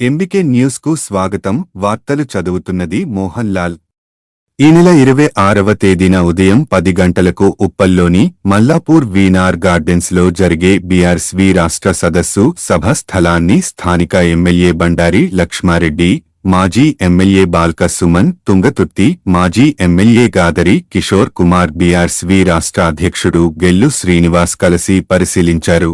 MBK న్యూస్కు స్వాగతం. వార్తలు చదువుతున్నది మోహన్ లాల్ ఈ నెల ఇరవై ఆరవ తేదీన ఉదయం పది గంటలకు ఉప్పల్లోని మల్లాపూర్ వీనార్ గార్డెన్స్లో జరిగే బీఆర్ఎస్వి రాష్ట్ర సదస్సు సభ స్థలాన్ని స్థానిక ఎమ్మెల్యే బండారి లక్ష్మారెడ్డి మాజీ ఎమ్మెల్యే బాల్క సుమన్ తుంగతుర్తి మాజీ ఎమ్మెల్యే గాదరి కిషోర్ కుమార్ బీఆర్ఎస్వి రాష్ట్ర అధ్యక్షుడు గెల్లు శ్రీనివాస్ కలిసి పరిశీలించారు.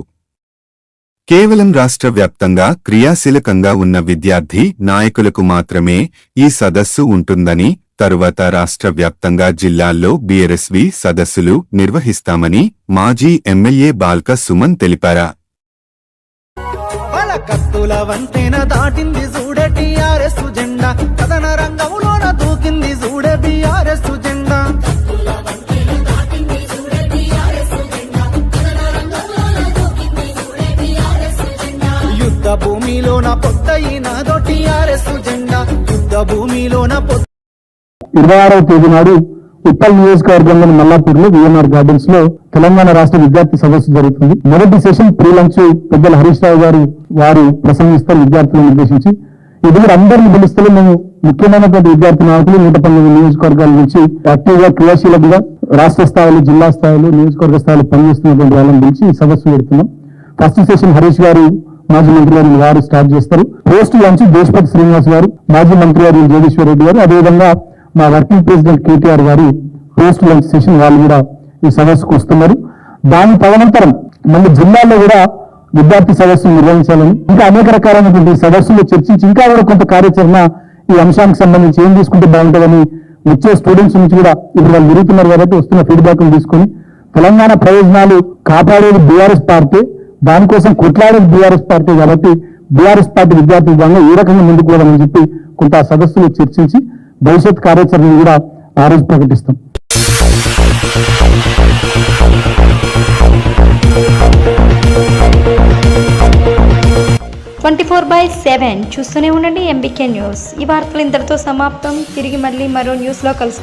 కేవలం రాష్ట్ర వ్యాప్తంగా క్రియాశీలకంగా ఉన్న విద్యార్థి నాయకులకు మాత్రమే ఈ సదస్సు ఉంటుందని తరువాత రాష్ట్ర వ్యాప్తంగా జిల్లాల్లో బీఆర్ఎస్వి సదస్సులు నిర్వహిస్తామని మాజీ ఎమ్మెల్యే బాల్క సుమన్ తెలిపారా. కత్తుల వంతెన దాటింది జెండా యుద్ధ భూమిలోన పొద్దయినదో టిఆర్ఎస్ జెండా. యుద్ధ భూమిలోన పొద్దు ఇరవై ఆరవ తేదీ నాడు ఉప్పల్ నియోజకవర్గంలోని మల్లాపూర్లో విఎన్ఆర్ గార్డెన్స్లో తెలంగాణ రాష్ట్ర విద్యార్థి సదస్సు జరుగుతుంది. మొదటి సెషన్ ప్రీ లంచ్ పెద్దల హరీష్ రావు గారు వారు ప్రసంగిస్తారు విద్యార్థులను ఉద్దేశించి. ఇది అందరిని పిలుస్తూ మేము ముఖ్యమైనటువంటి విద్యార్థి నాయకులు నూట పంతొమ్మిది నియోజకవర్గాల నుంచి యాక్టివ్గా క్రియాశీలకంగా రాష్ట్ర స్థాయిలో జిల్లా స్థాయిలో నియోజకవర్గ స్థాయిలో పనిచేస్తున్నటువంటి వాళ్ళని పిలిచి ఈ సదస్సు పెడుతున్నాం ఫస్ట్ సెషన్ హరీష్ గారు మాజీ మంత్రి గారు వారు స్టార్ట్ చేస్తారు. పోస్ట్ లంచ్ దేశపతి శ్రీనివాస్ గారు మాజీ మంత్రి గారు జగదీశ్వర్ రెడ్డి గారు. అదేవిధంగా మా వర్కింగ్ ప్రెసిడెంట్ కేటీఆర్ గారు పోస్ట్ లంచ్ సెషన్ వాళ్ళు కూడా ఈ సదస్సుకు వస్తున్నారు. దాని తదనంతరం మళ్ళీ జిల్లాలో కూడా విద్యార్థి సదస్సులు నిర్వహించాలని ఇంకా అనేక రకాలైనటువంటి సదస్సులు చర్చించి ఇంకా కూడా కొంత కార్యాచరణ ఈ అంశానికి సంబంధించి ఏం తీసుకుంటే బాగుంటుందని వచ్చే స్టూడెంట్స్ నుంచి కూడా ఇప్పుడు వాళ్ళు తిరుగుతున్నారు కాబట్టి వస్తున్న ఫీడ్బ్యాక్ తీసుకొని తెలంగాణ ప్రయోజనాలు కాపాడేది బీఆర్ఎస్ పార్టీ. దానికోసం కొట్లాడేది బీఆర్ఎస్ పార్టీ కాబట్టి బీఆర్ఎస్ పార్టీ విద్యార్థి విభాగంగా ఏ రకంగా ముందుకు పోదామని చెప్పి కొంత సదస్సులు చర్చించి భవిష్యత్ కార్యాచరణ కూడా ఆ రోజు ప్రకటిస్తాం. ట్వంటీ ఫోర్ బై సెవెన్ చూస్తూనే ఉండండి ఎంబీకే న్యూస్. ఈ వార్తలు ఇంతటితో సమాప్తం. తిరిగి మళ్ళీ మరో న్యూస్లో కలుసుకుందాం.